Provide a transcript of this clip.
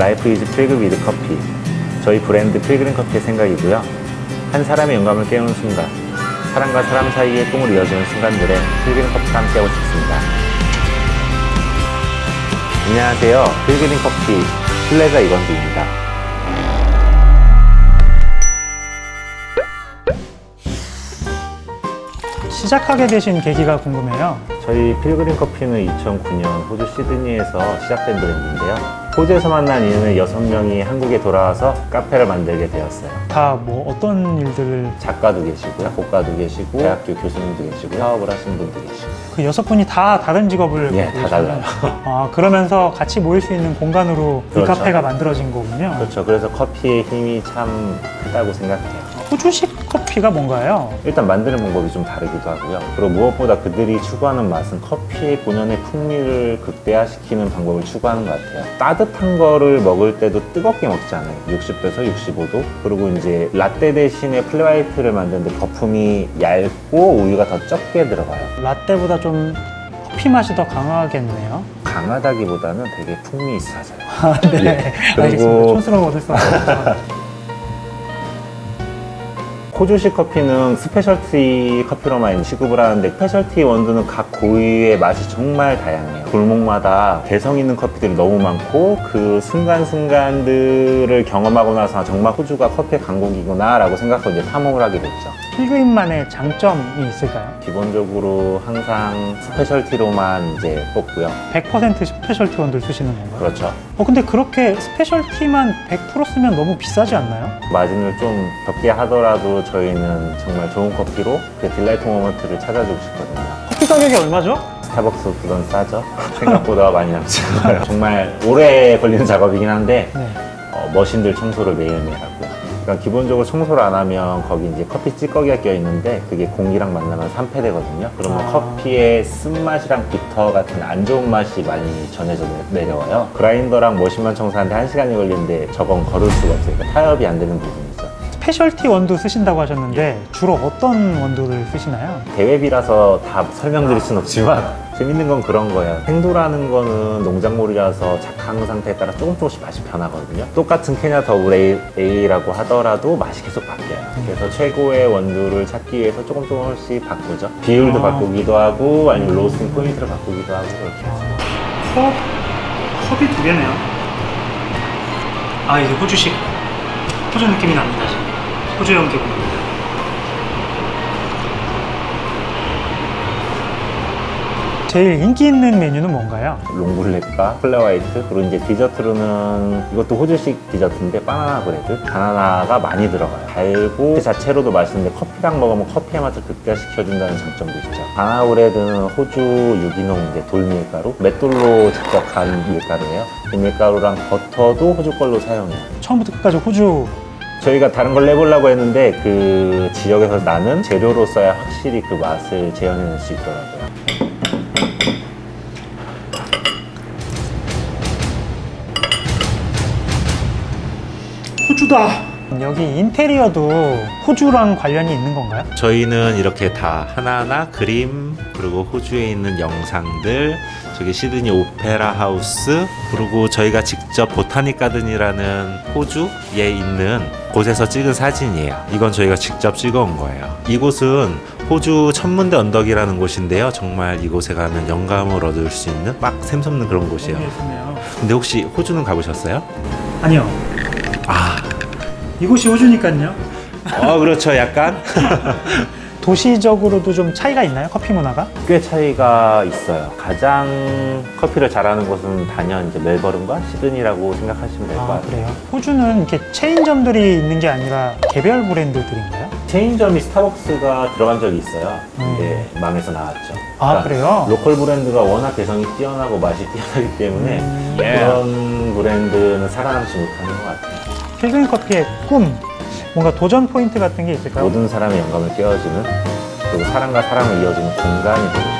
라이프 이즈 필그 위드 커피. 저희 브랜드 필그린 커피의 생각이고요. 한 사람의 영감을 깨우는 순간, 사람과 사람 사이의 꿈을 이어주는 순간들에 필그린 커피와 함께하고 싶습니다. 안녕하세요. 필그린 커피 플레자 이건주입니다. 시작하게 되신 계기가 궁금해요. 저희 필그린 커피는 2009년 호주 시드니에서 시작된 브랜드인데요. 호주에서 만난 이후에 6명이 한국에 돌아와서 카페를 만들게 되었어요. 다 뭐 어떤 일들을 작가도 계시고요, 작가도 계시고, 대학교 교수님도 계시고, 사업을 하시는 분도 계시고. 그 여섯 분이 다 다른 직업을 예, 다? 달라요. 아 그러면서 같이 모일 수 있는 공간으로 이 그렇죠. 카페가 만들어진 거군요. 그렇죠. 그래서 커피의 힘이 참 크다고 생각해요. 호주식 커피가 뭔가요? 일단 만드는 방법이 좀 다르기도 하고요. 그리고 무엇보다 그들이 추구하는 맛은 커피의 본연의 풍미를 극대화시키는 방법을 추구하는 것 같아요. 따뜻한 거를 먹을 때도 뜨겁게 먹지 않아요. 60도에서 65도. 그리고 이제 라떼 대신에 플레화이트를 만드는데 거품이 얇고 우유가 더 적게 들어가요. 라떼보다 좀 커피 맛이 더 강하겠네요. 강하다기보다는 되게 풍미 있어서요. 아, 네. 예. 알겠습니다. 그리고- 촌스러운 얻을 수 없죠. 호주식 커피는 스페셜티 커피로만 취급을 하는데 스페셜티 원두는 각 고유의 맛이 정말 다양해요. 골목마다 개성 있는 커피들이 너무 많고 그 순간순간들을 경험하고 나서 정말 호주가 커피의 강국이구나 라고 생각하고 이제 탐험을 하게 됐죠. 필그인만의 장점이 있을까요? 기본적으로 항상 스페셜티로만 이제 뽑고요. 100% 스페셜 티 원두를 쓰시는 건가요? 그렇죠. 어 근데 그렇게 스페셜 티만 100% 쓰면 너무 비싸지 않나요? 마진을 좀 적게 하더라도 저희는 정말 좋은 커피로 그 딜라이트 모먼트를 찾아주고 싶거든요. 커피 가격이 얼마죠? 스타벅스보다는 싸죠. 생각보다 많이 남지 않아요. 정말 오래 걸리는 작업이긴 한데 네. 어, 머신들 청소를 매일매일 하고요. 그러니까 기본적으로 청소를 안 하면 거기 이제 커피 찌꺼기가 껴 있는데 그게 공기랑 만나면 산패되거든요. 그러면 아. 커피의 쓴맛이랑 비터 같은 안 좋은 맛이 많이 전해져 내- 내려와요. 그라인더랑 머신만 청소하는데 한 시간이 걸리는데 저건 걸을 수가 없어요. 그러니까 타협이 안 되는 부분이죠. 스페셜티 원두 쓰신다고 하셨는데 주로 어떤 원두를 쓰시나요? 대회비라서 다 설명드릴 순 없지만 재밌는 건 그런 거예요. 생도라는 거는 농작물이라서 작황 상태에 따라 조금 조금씩 맛이 변하거든요. 똑같은 케냐 더블 A, A라고 하더라도 맛이 계속 바뀌어요. 그래서 최고의 원두를 찾기 위해서 조금 조금씩 바꾸죠. 비율도 아. 바꾸기도 하고 아니면 로스팅 포인트를 바꾸기도 하고 그렇게 하죠. 컵, 컵이 두 개네요. 아, 이게 호주식. 호주 느낌이 납니다, 지금. 호주형 기분입니다. 제일 인기 있는 메뉴는 뭔가요? 롱블랙과 플레화이트 그리고 이제 디저트로는 이것도 호주식 디저트인데 바나나 브레드. 바나나가 많이 들어가요. 달고 그 자체로도 맛있는데 커피랑 먹으면 커피의 맛을 극대화시켜준다는 장점도 있죠. 바나나 브레드는 호주 유기농 이제 돌밀가루 맷돌로 직접 간 밀가루예요. 이 밀가루랑 버터도 호주 걸로 사용해요. 처음부터 끝까지 호주. 저희가 다른 걸 내보려고 했는데 그 지역에서 나는 재료로 써야 확실히 그 맛을 재현해낼 수 있더라고요 호주다. 여기 인테리어도 호주랑 관련이 있는 건가요? 저희는 이렇게 다 하나하나 그림 그리고 호주에 있는 영상들 저기 시드니 오페라 하우스 그리고 저희가 직접 보타닉 가든이라는 호주에 있는 곳에서 찍은 사진이에요. 이건 저희가 직접 찍어온 거예요. 이곳은 호주 천문대 언덕이라는 곳인데요. 정말 이곳에 가면 영감을 얻을 수 있는 막 샘솟는 그런 곳이에요. 예쁘네요. 근데 혹시 호주는 가보셨어요? 아니요. 아, 이곳이 호주니까요. 어 그렇죠. 약간 도시적으로도 좀 차이가 있나요? 커피 문화가? 꽤 차이가 있어요. 가장 커피를 잘하는 곳은 단연 이제 멜버른과 시드니라고 생각하시면 될 것 아, 같아요. 그래요? 호주는 이렇게 체인점들이 있는 게 아니라 개별 브랜드들인가요? 체인점이 스타벅스가 들어간 적이 있어요. 근데 음. 망해서 나왔죠. 아, 그러니까 그래요? 로컬 브랜드가 워낙 개성이 뛰어나고 맛이 뛰어나기 때문에 음. 그런 브랜드는 살아남지 못하는 것 같아요. 필그린 커피의 꿈, 뭔가 도전 포인트 같은 게 있을까요? 모든 사람의 영감을 깨워주는 그리고 사람과 사람을 이어주는 공간이 되고 싶어요.